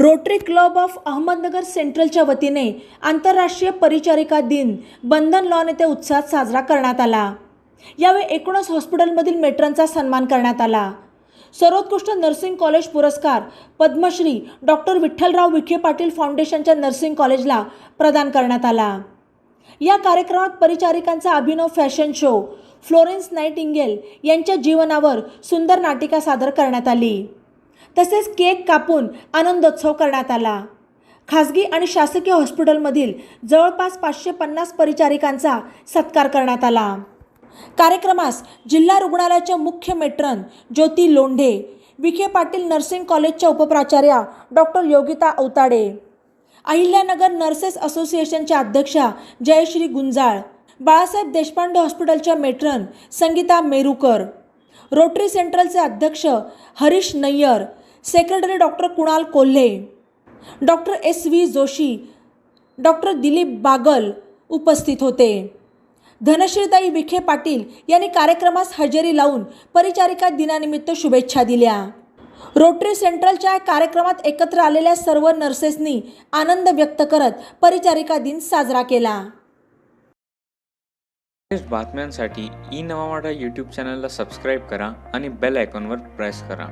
Rotary club of Ahmednagar सेंट्रलच्या वतीने आंतरराष्ट्रीय परिचारिका दिन बंधन लॉन येथे उत्साहात साजरा करण्यात आला. यावेळी एकूणच हॉस्पिटलमधील मेट्रांचा सन्मान करण्यात आला. सर्वोत्कृष्ट नर्सिंग कॉलेज पुरस्कार पद्मश्री डॉक्टर विठ्ठलराव विखे पाटील फाउंडेशनच्या नर्सिंग कॉलेजला प्रदान करण्यात आला. या कार्यक्रमात परिचारिकांचा अभिनव फॅशन शो फ्लोरेन्स नाईटिंगेल यांच्या जीवनावर सुंदर नाटिका सादर करण्यात आली. तसेच केक कापून आनंदोत्सव करण्यात आला. खासगी आणि शासकीय हॉस्पिटलमधील जवळपास पाचशे पन्नास परिचारिकांचा सत्कार करण्यात आला. कार्यक्रमास जिल्हा रुग्णालयाच्या मुख्य मेट्रन ज्योती लोंढे विखे पाटील नर्सिंग कॉलेजच्या उपप्राचार्या डॉक्टर योगिता अवताडे अहिल्यानगर नर्सेस असोसिएशनच्या अध्यक्षा जयश्री गुंजाळ बाळासाहेब देशपांडे हॉस्पिटलच्या मेट्रन संगीता मेरुकर रोटरी सेंट्रलचे अध्यक्ष Harish Nayyar secretary doctor Kunal Kolhe doctor S V Joshi doctor Dilip Bagal उपस्थित होते. धनश्रीताई विखे पाटील यांनी कार्यक्रमास हजेरी लावून परिचारिका दिनानिमित्त शुभेच्छा दिल्या. रोटरी सेंट्रलच्या कार्यक्रमात एकत्र आलेल्या सर्व नर्सेसनी आनंद व्यक्त करत परिचारिका दिन साजरा केला. बातम्यांसाठी ई नवा यूट्यूब चॅनलला सबस्क्राईब करा आणि बेल आयकॉनवर प्रेस करा.